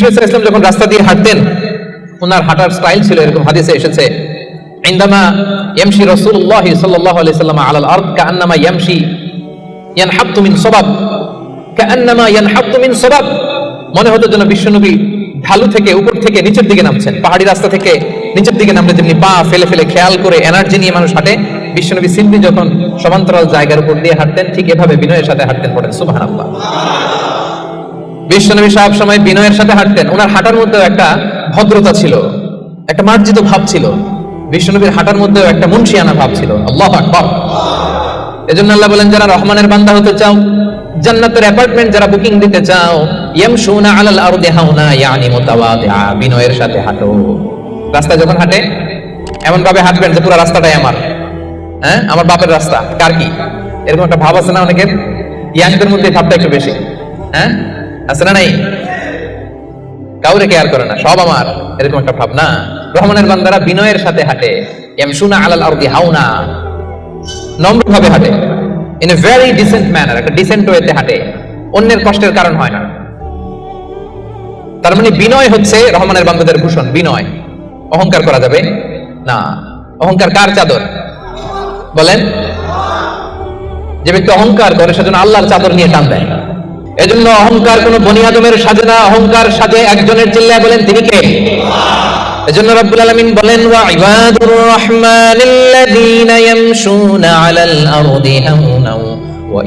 বিষ্ণু ইসলাম যখন রাস্তা দিয়ে হাঁটতেন ওনার হাঁটার স্টাইল ছিল এরকম হাদিসে এসেছে عندما يمشي رسول الله صلى الله عليه وسلم على الارض كانما يمشي ينحط من صبب كانما ينحط من صبب মনে হতো যেন বিশ্বনবী ঢালু থেকে উপর থেকে নিচের দিকে নামছেন পাহাড়ি রাস্তা থেকে নিচের দিকে নামলে যেমনি পা ফেলে ফেলে খেয়াল করে এনার্জি নিয়ে মানুষ হাঁটে বিশ্বনবী সিম্পলি যখন সমান্তরাল জায়গার উপর দিয়ে হাঁটতেন ঠিক এভাবে বিনয়ের সাথে হাঁটতেন পড়েন সুবহানাল্লাহ বিশ্বনবী সব সময় বিনয়ের সাথে হাঁটতেন। ওনার হাঁটার মধ্যেও একটা ভদ্রতা ছিল, একটা মার্জিত ভাব ছিল। বিশ্বনবীর হাঁটার মধ্যেও একটা মুন্সিয়ানা ভাব ছিল। আল্লাহ আকবার। এজন্য আল্লাহ বলেন, যারা রহমানের বান্দা হতে চাও, জান্নাতের অ্যাপার্টমেন্ট যারা বুকিং দিতে চাও ইয়ামশুনা আলাল আরদি হাউনা, ইয়ানি মুতাওয়াদিআ। বিনয়ের সাথে হাঁটো। রাস্তা যখন হাঁটে এমন ভাবে হাঁটবেন যে পুরো রাস্তাটাই আমার। হ্যাঁ? আমার বাপের রাস্তা। কার কি? এরকম একটা ভাব আছে না অনেকের? ইয়াংদের মধ্যে ভাবটা একটু বেশি। হ্যাঁ? আছে না নাই? কাউরে কেয়ার করে না, সব আমার। এরকম একটা ভাবনা। রহমানের বান্দারা বিনয়ের সাথে হাঁটে। ইয়ামশুনা আলাল আরদি হাউনা নম্র ভাবে হাঁটে। In a very decent manner একটা ডিসেন্ট ওয়েতে হাঁটে। অন্যের কষ্টের কারণ হয় না। তার মানে বিনয় হচ্ছে রহমানের বান্দাদের ভূষণ, বিনয়। অহংকার করা যাবে? না। অহংকার কার চাদর? বলেন। যে ব্যক্তি অহংকার করে, সেজন্য আল্লাহর চাদর নিয়ে টান দেয়। এজন্য অহংকার কোন বনিয়াদমের সাজে না, অহংকার সাজে একজনের চিল্লায় বলেন, তিনি কে? এজন্য রব্বুল আলামিন বলেন, ওয়া ইবাদুর রহমানিল্লাযীনা ইয়ামশুনা আলাল আরদি হাওনা ওয়া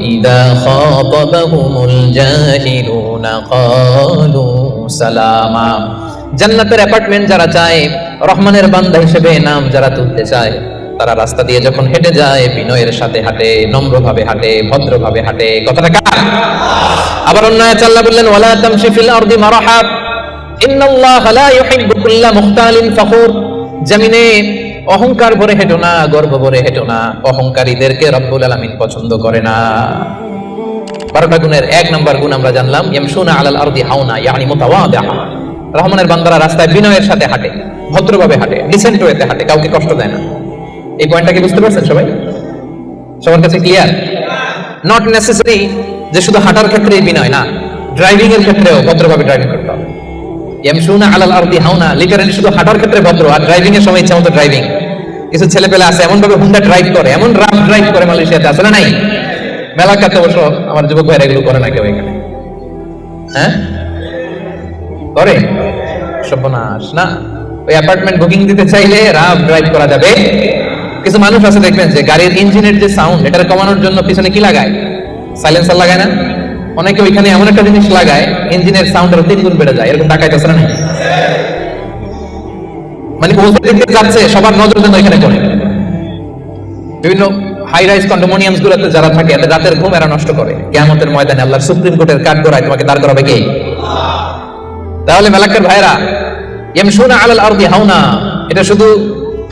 খাতাবাহুমুল জাহিলুনা ক্বালু সালামা। জান্নাতের অ্যাপার্টমেন্ট যারা চায়, রহমানের বান্দা হিসেবে নাম যারা তুলতে চায় তারা রাস্তা দিয়ে যখন হেঁটে যায়, বিনয়ের সাথে হাঁটে, নম্রভাবে হাঁটে, ভদ্রভাবে হাঁটে। কথাটা কার? আবার অন্য আল্লাহ বললেন, ওয়ালা তামশি ফিল আরদি মারাহা। ইন্নাল্লাহা লা ইউহিব্বু কুল্লা মুখতালিন ফখুর। জমিনে অহংকার ভরে হেঁটো না, গর্ব ভরে হেঁটো না। অহংকারীদেরকে রব্বুল আলামিন পছন্দ করে না। বারোটা গুণের এক নম্বর গুণ আমরা জানলাম, ইয়ামশুনা আলাল আরদি হাওনা, ইয়ানি মুতাওয়াদিআ রহমানের বান্দারা রাস্তায় বিনয়ের সাথে হাঁটে, ভদ্রভাবে হাঁটে ডিসেন্ট ওয়েতে হাঁটে, কাউকে কষ্ট দেয় না। এই পয়েন্টটা কি বুঝতে পারছেন সবাই? সবার কাছে ক্লিয়ার নট নেসেসারি যে শুধু হাঁটার ক্ষেত্রেই বিনয়, না। ড্রাইভিং এর ক্ষেত্রেও ভদ্রভাবে ড্রাইভিং করতে হবে। ইয়ামশুনা আলাল আরদি হাওনা লিটারালি শুধু হাঁটার ক্ষেত্রে ভদ্র আর ড্রাইভিং এর সময় ইচ্ছা মতো ড্রাইভিং কিছু ছেলে পেলে আছে এমন ভাবে হুন্ডা ড্রাইভ করে, এমন রাফ ড্রাইভ করে মালয়েশিয়াতে আসলে নাই? মেলা কাতে অবশ্য আমার যুবক ভাইরা এগুলো করে না কেউ এখানে। হ্যাঁ? করে? সর্বনাশ, না। ওই অ্যাপার্টমেন্ট বুকিং দিতে চাইলে রাফ ড্রাইভ করা যাবে। কিছু মানুষ আছে, দেখবেন যে গাড়ির ইঞ্জিনের যে সাউন্ড এটা কমানোর জন্য পিছনে কি লাগায়? সাইলেন্সার লাগায় না? অনেকে ওইখানে এমন একটা জিনিস লাগায়, ইঞ্জিনের সাউন্ড আরও তিন গুণ বেড়ে যায়। এরকম আছে না? মানে দিকে যাচ্ছে, সবার নজর যেন এখানে করে বিভিন্ন হাই রাইজ কন্ডোমোনিয়ামস গুলোতে যারা থাকে, এদের রাতের ঘুম এরা নষ্ট করে। ময়দানে সুপ্রিম কোর্টের কাঠ গড়ায় তোমাকে দাঁড় করাবে কে? তাহলে মেলাক্কার ভাইরা ইয়ামশুনা আলাল আরদি হাওনা। এটা শুধু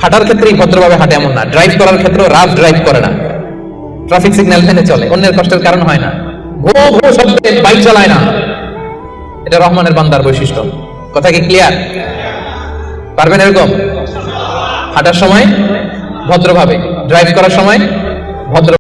হাঁটার ক্ষেত্রেই ভদ্রভাবে হাঁটে এমন না। ড্রাইভ করার ক্ষেত্রেও রাফ ড্রাইভ করে না। ট্রাফিক সিগন্যাল মেনে চলে, অন্যের কষ্টের কারণ হয় না। ভো ভো শব্দে বাইক চালায় না। এটা রহমানের বান্দার বৈশিষ্ট্য। কথা কি ক্লিয়ার পারবেন এরকম? হাঁটার সময় ভদ্রভাবে ড্রাইভ করার সময় ভদ্র